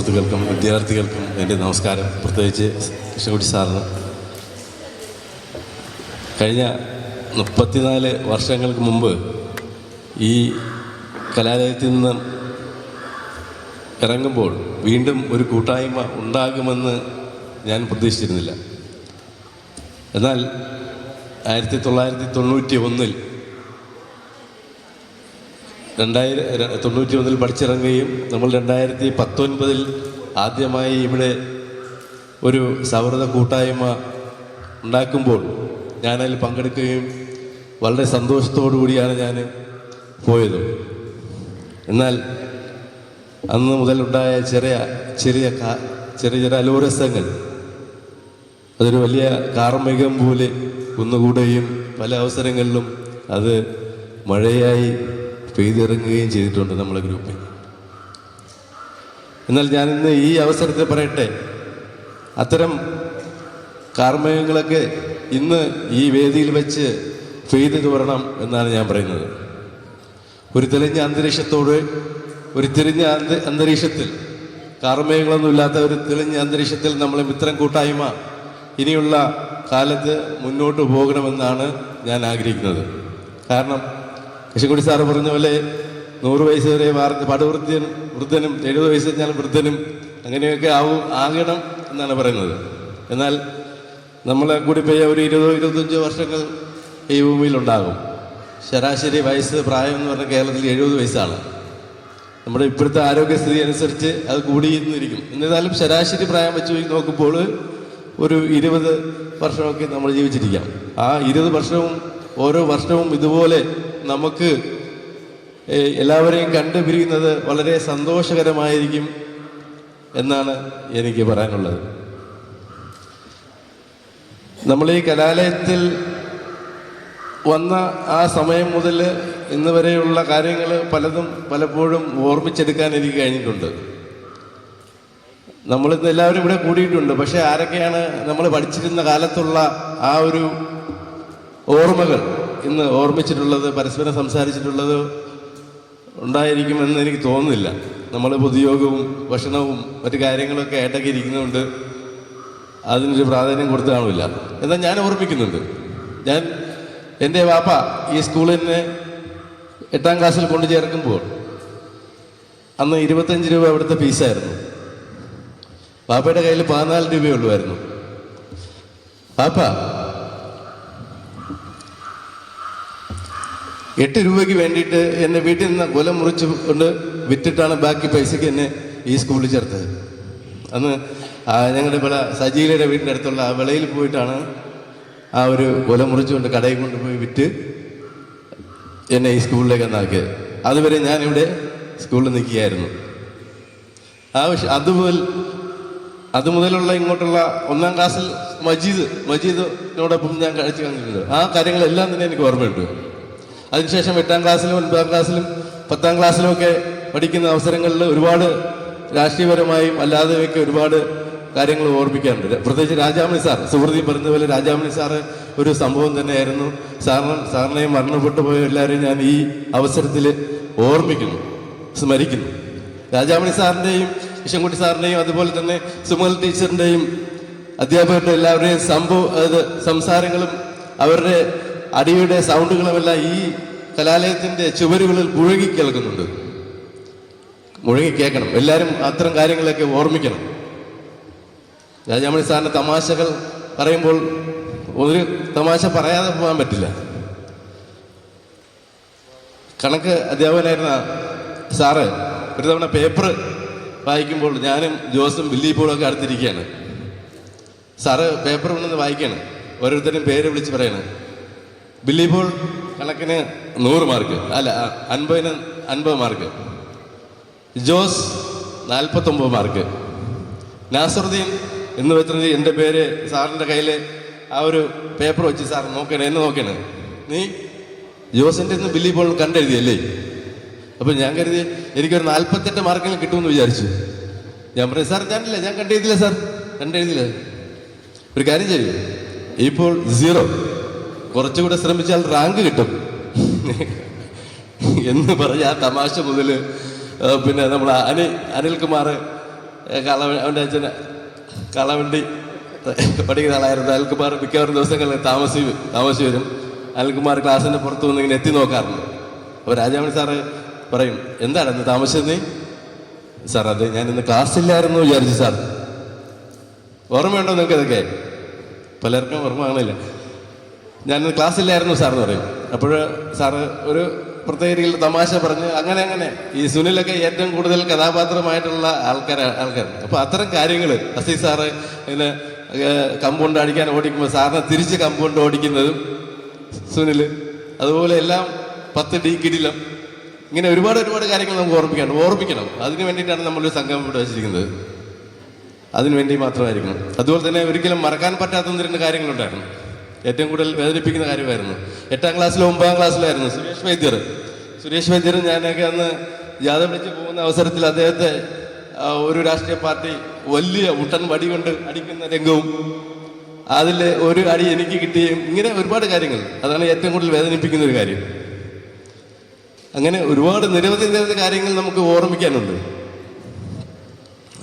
സുഹൃത്തുക്കൾക്കും വിദ്യാർത്ഥികൾക്കും എന്റെ നമസ്കാരം. പ്രത്യേകിച്ച് കൃഷ്ണകുട്ടി സാറിന്. കഴിഞ്ഞ മുപ്പത്തിനാല് വർഷങ്ങൾക്ക് മുമ്പ് ഈ കലാലയത്തിൽ നിന്ന് ഇറങ്ങുമ്പോൾ വീണ്ടും ഒരു കൂട്ടായ്മ ഉണ്ടാകുമെന്ന് ഞാൻ പ്രതീക്ഷിച്ചിരുന്നില്ല. എന്നാൽ ആയിരത്തി തൊള്ളായിരത്തി തൊണ്ണൂറ്റി ഒന്നിൽ രണ്ടായിരം തൊണ്ണൂറ്റി ഒന്നിൽ പഠിച്ചിറങ്ങുകയും നമ്മൾ രണ്ടായിരത്തി പത്തൊൻപതിൽ ആദ്യമായി ഇവിടെ ഒരു സൗഹൃദ കൂട്ടായ്മ ഉണ്ടാക്കുമ്പോൾ ഞാനതിൽ പങ്കെടുക്കുകയും വളരെ സന്തോഷത്തോടു കൂടിയാണ് ഞാൻ പോയത്. എന്നാൽ അന്ന് മുതലുണ്ടായ ചെറിയ ചെറിയ ചെറിയ ചെറിയ അലോരസങ്ങൾ അതൊരു വലിയ കാർമികം പോലെ കുന്നുകൂടുകയും പല അവസരങ്ങളിലും അത് മഴയായി പെയ്തിറങ്ങുകയും ചെയ്തിട്ടുണ്ട് നമ്മളെ ഗ്രൂപ്പിൽ എന്നാൽ ഞാൻ ഇന്ന് ഈ അവസരത്തിൽ പറയട്ടെ അത്തരം കാർമികങ്ങളൊക്കെ ഇന്ന് ഈ വേദിയിൽ വെച്ച് പെയ്തു തോരണം എന്നാണ് ഞാൻ പറയുന്നത്. ഒരു തെളിഞ്ഞ അന്തരീക്ഷത്തോട് ഒരു തിരിഞ്ഞ അന്ത അന്തരീക്ഷത്തിൽ കാർമേഘങ്ങളൊന്നും ഇല്ലാത്ത ഒരു തെളിഞ്ഞ അന്തരീക്ഷത്തിൽ നമ്മൾ മിത്രം കൂട്ടായ്മ ഇനിയുള്ള കാലത്ത് മുന്നോട്ട് പോകണമെന്നാണ് ഞാൻ ആഗ്രഹിക്കുന്നത്. കാരണം കൃഷിക്കുടി സാറ് പറഞ്ഞ പോലെ നൂറ് വയസ്സ് വരെ പടുവൃദ്ധൻ വൃദ്ധനും എഴുപത് വയസ്സ് കഴിഞ്ഞാൽ വൃദ്ധനും അങ്ങനെയൊക്കെ ആവും ആകണം എന്നാണ് പറയുന്നത്. എന്നാൽ നമ്മളെ കൂടി പോയ ഒരു ഇരുപതോ ഇരുപത്തഞ്ചോ വർഷങ്ങൾ ഈ ഭൂമിയിൽ ഉണ്ടാകും ശരാശരി വയസ്സ് പ്രായം എന്ന് പറഞ്ഞാൽ കേരളത്തിൽ എഴുപത് വയസ്സാണ്. നമ്മുടെ ഇപ്പോഴത്തെ ആരോഗ്യസ്ഥിതി അനുസരിച്ച് അത് കൂടിയിരുന്നിരിക്കും. എന്നിരുന്നാലും ശരാശരി പ്രായം വെച്ച് നോക്കുമ്പോൾ ഒരു ഇരുപത് വർഷമൊക്കെ നമ്മൾ ജീവിച്ചിരിക്കാം. ആ ഇരുപത് വർഷവും ഓരോ വർഷവും ഇതുപോലെ നമുക്ക് എല്ലാവരെയും കണ്ടുപിരിയുന്നത് വളരെ സന്തോഷകരമായിരിക്കും എന്നാണ് എനിക്ക് പറയാനുള്ളത്. നമ്മൾ ഈ കലാലയത്തിൽ വന്ന ആ സമയം മുതൽ ഇന്ന് വരെയുള്ള കാര്യങ്ങൾ പലതും പലപ്പോഴും ഓർമ്മിച്ചെടുക്കാൻ എനിക്ക് കഴിഞ്ഞിട്ടുണ്ട് നമ്മളിന്ന് എല്ലാവരും ഇവിടെ കൂടിയിട്ടുണ്ട്. പക്ഷെ ആരൊക്കെയാണ് നമ്മൾ പഠിച്ചിരുന്ന കാലത്തുള്ള ആ ഒരു ഓർമ്മകൾ? ഇന്ന് ഓർമ്മിച്ചിട്ടുള്ളത് പരസ്പരം സംസാരിച്ചിട്ടുള്ളത് ഉണ്ടായിരിക്കുമെന്ന് എനിക്ക് തോന്നുന്നില്ല. നമ്മൾ പൊതുയോഗവും ഭക്ഷണവും മറ്റു കാര്യങ്ങളൊക്കെ ആയിട്ടൊക്കെ ഇരിക്കുന്നതുകൊണ്ട് അതിനൊരു പ്രാധാന്യം കൊടുത്തു കാണില്ല എന്നാൽ ഞാൻ ഓർമ്മിക്കുന്നുണ്ട്. ഞാൻ എന്റെ വാപ്പ ഈ സ്കൂളിനെ എട്ടാം ക്ലാസ്സിൽ കൊണ്ടു ചേർക്കുമ്പോൾ അന്ന് ഇരുപത്തഞ്ച് രൂപ അവിടുത്തെ ഫീസായിരുന്നു. വാപ്പയുടെ കയ്യിൽ പതിനാല് രൂപയേ ഉള്ളുമായിരുന്നു പാപ്പ എട്ട് രൂപയ്ക്ക് വേണ്ടിയിട്ട് എന്നെ വീട്ടിൽ നിന്ന് കൊല മുറിച്ച് കൊണ്ട് വിറ്റിട്ടാണ് ബാക്കി പൈസയ്ക്ക് എന്നെ ഈ സ്കൂളിൽ ചേർത്തത്. അന്ന് ഞങ്ങളുടെ വിള സജീലയുടെ വീടിന്റെ അടുത്തുള്ള ആ വിളയിൽ പോയിട്ടാണ് ആ ഒരു കൊല മുറിച്ചുകൊണ്ട് കടയിൽ കൊണ്ടുപോയി വിറ്റ് എന്നെ ഈ സ്കൂളിലേക്ക് എന്നാക്കിയത് അതുവരെ ഞാനിവിടെ സ്കൂളിൽ നിൽക്കുകയായിരുന്നു. ആവശ്യം അതുപോൽ അതുമുതലുള്ള ഇങ്ങോട്ടുള്ള ഒന്നാം ക്ലാസ്സിൽ മജീദ് മജീദിനോടൊപ്പം ഞാൻ കഴിച്ചു കണ്ടിട്ടുണ്ട് ആ കാര്യങ്ങളെല്ലാം തന്നെ എനിക്ക് ഓർമ്മയുണ്ട്. അതിനുശേഷം എട്ടാം ക്ലാസ്സിലും ഒൻപതാം ക്ലാസ്സിലും പത്താം ക്ലാസ്സിലും ഒക്കെ പഠിക്കുന്ന അവസരങ്ങളിൽ ഒരുപാട് രാഷ്ട്രീയപരമായും അല്ലാതെയൊക്കെ ഒരുപാട് കാര്യങ്ങൾ ഓർമ്മിക്കാറുണ്ട്. പ്രത്യേകിച്ച് രാജാമണി സാർ സുഹൃതി പറഞ്ഞ പോലെ രാജാമണി സാറ് ഒരു സംഭവം തന്നെയായിരുന്നു. സാറിന് സാറിനെയും മരണപ്പെട്ടു പോയ എല്ലാവരെയും ഞാൻ ഈ അവസരത്തിൽ ഓർമ്മിക്കുന്നു സ്മരിക്കുന്നു. രാജാമണി സാറിന്റെയും കൃഷ്ണൻകുട്ടി സാറിന്റെയും അതുപോലെ തന്നെ സുമൽ ടീച്ചറിന്റെയും അധ്യാപകരുടെ എല്ലാവരുടെയും സംഭവ സംസാരങ്ങളും അവരുടെ അടിയുടെ സൗണ്ടുകളുമെല്ലാം ഈ കലാലയത്തിന്റെ ചുവരുകളിൽ മുഴുകി കേൾക്കുന്നുണ്ട്. മുഴുകി കേൾക്കണം. എല്ലാവരും അത്തരം കാര്യങ്ങളൊക്കെ ഓർമ്മിക്കണം. രാജാമണി സാറിന്റെ തമാശകൾ പറയുമ്പോൾ ഒരു തമാശ പറയാതെ പോകാൻ പറ്റില്ല. കണക്ക് അധ്യാപകനായിരുന്ന സാറ് ഒരു തവണ പേപ്പർ വായിക്കുമ്പോൾ ഞാനും ജോസും വില്ലിപ്പോഴും ഒക്കെ അടുത്തിരിക്കുകയാണ്. സാറ് പേപ്പർ കൊണ്ടുവന്ന് വായിക്കുകയാണ്. ഓരോരുത്തരും പേര് വിളിച്ച് പറയണം. ബില്ലിപ്പോൾ കണക്കിന് നൂറ് മാർക്ക്. അല്ല അൻപതിന് അൻപത് മാർക്ക്. ജോസ് നാൽപ്പത്തൊമ്പത് മാർക്ക്. നാസറുദ്ദീൻ എന്ന് വെച്ചിട്ട് എന്റെ പേര് സാറിന്റെ കയ്യിൽ ആ ഒരു പേപ്പർ വെച്ച് സാർ നോക്കണേ എന്നെ നോക്കണേ. നീ ജോസിന്റെ ഇന്ന് ബില്ലി പോൾ കണ്ടെഴുതിയല്ലേ? അപ്പം ഞാൻ കരുതി എനിക്കൊരു നാൽപ്പത്തെട്ട് മാർക്കെങ്കിലും കിട്ടുമെന്ന് വിചാരിച്ചു. ഞാൻ പറഞ്ഞു സാർ ഞാനില്ല ഞാൻ കണ്ടെഴുതില്ല സാർ. കണ്ടെഴുതില്ല ഒരു കാര്യം ചെയ്യൂ. ഇപ്പോൾ സീറോ. കുറച്ചുകൂടെ ശ്രമിച്ചാൽ റാങ്ക് കിട്ടും. എന്ന് പറഞ്ഞ ആ തമാശ മുതൽ പിന്നെ നമ്മൾ അനിൽ അനിൽകുമാർ കള അവന്റെ അച്ഛന് കളവണ്ടി പഠിക്കുന്ന ആളായിരുന്നു. അനിൽകുമാർ മിക്കവാറും ദിവസങ്ങളിൽ താമസി താമസി വരും. അനിൽകുമാർ ക്ലാസ്സിന്റെ പുറത്ത് വന്ന് ഇങ്ങനെ എത്തി നോക്കാറുണ്ട്. അപ്പോൾ രാജാമണി സാറ് പറയും എന്താണ് ഇന്ന് താമസിച്ചത് സാർ അത് ഞാൻ ഇന്ന് ക്ലാസ്സില്ലായിരുന്നു വിചാരിച്ചു സാർ. ഓർമ്മയുണ്ടോ നിങ്ങൾക്ക് ഇതൊക്കെ പലർക്കും ഓർമ്മ കാണില്ല ഞാൻ ക്ലാസ്സിലായിരുന്നു സാർ എന്ന് പറയും. അപ്പോൾ സാറ് ഒരു പ്രത്യേക രീതിയിൽ തമാശ പറഞ്ഞ് അങ്ങനെ അങ്ങനെ. ഈ സുനിലൊക്കെ ഏറ്റവും കൂടുതൽ കഥാപാത്രമായിട്ടുള്ള ആൾക്കാർ ആൾക്കാർ അപ്പോൾ അത്തരം കാര്യങ്ങൾ അസീ സാറ് ഇങ്ങനെ കമ്പൗണ്ട് അടിക്കാൻ ഓടിക്കുമ്പോൾ സാറിനെ തിരിച്ച് കമ്പൗണ്ട് ഓടിക്കുന്നതും സുനിൽ അതുപോലെ എല്ലാം പത്ത് ഡി ഇങ്ങനെ ഒരുപാട് ഒരുപാട് കാര്യങ്ങൾ നമുക്ക് ഓർമ്മിക്കണം ഓർമ്മിക്കണം. അതിന് വേണ്ടിയിട്ടാണ് നമ്മളൊരു സംഘം ഇവിടെ വെച്ചിരിക്കുന്നത്. അതിനു വേണ്ടി മാത്രമായിരിക്കണം. അതുപോലെ തന്നെ ഒരിക്കലും മറക്കാൻ പറ്റാത്ത രണ്ട് കാര്യങ്ങളുണ്ടായിരുന്നു. ഏറ്റവും കൂടുതൽ വേദനിപ്പിക്കുന്ന കാര്യമായിരുന്നു. എട്ടാം ക്ലാസ്സിലും ഒമ്പതാം ക്ലാസ്സിലായിരുന്നു. സുരേഷ് വൈദ്യർ. സുരേഷ് വൈദ്യർ ഞാനൊക്കെ അന്ന് ജാഥ വിളിച്ച് പോകുന്ന അവസരത്തിൽ അദ്ദേഹത്തെ ഒരു രാഷ്ട്രീയ പാർട്ടി വലിയ ഉട്ടൻ വടി കൊണ്ട് അടിക്കുന്ന രംഗവും അതിൽ ഒരു അടി എനിക്ക് കിട്ടുകയും ഇങ്ങനെ ഒരുപാട് കാര്യങ്ങൾ. അതാണ് ഏറ്റവും കൂടുതൽ വേദനിപ്പിക്കുന്ന ഒരു കാര്യം. അങ്ങനെ ഒരുപാട് നിരവധി നിരവധി കാര്യങ്ങൾ നമുക്ക് ഓർമ്മിക്കാനുണ്ട്.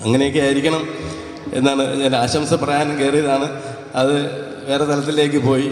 അങ്ങനെയൊക്കെ ആയിരിക്കണം എന്നാണ് ഞാൻ ആശംസ പറയാൻ കയറിയതാണ്. അത് വേറെ തലത്തിലേക്ക് പോയി.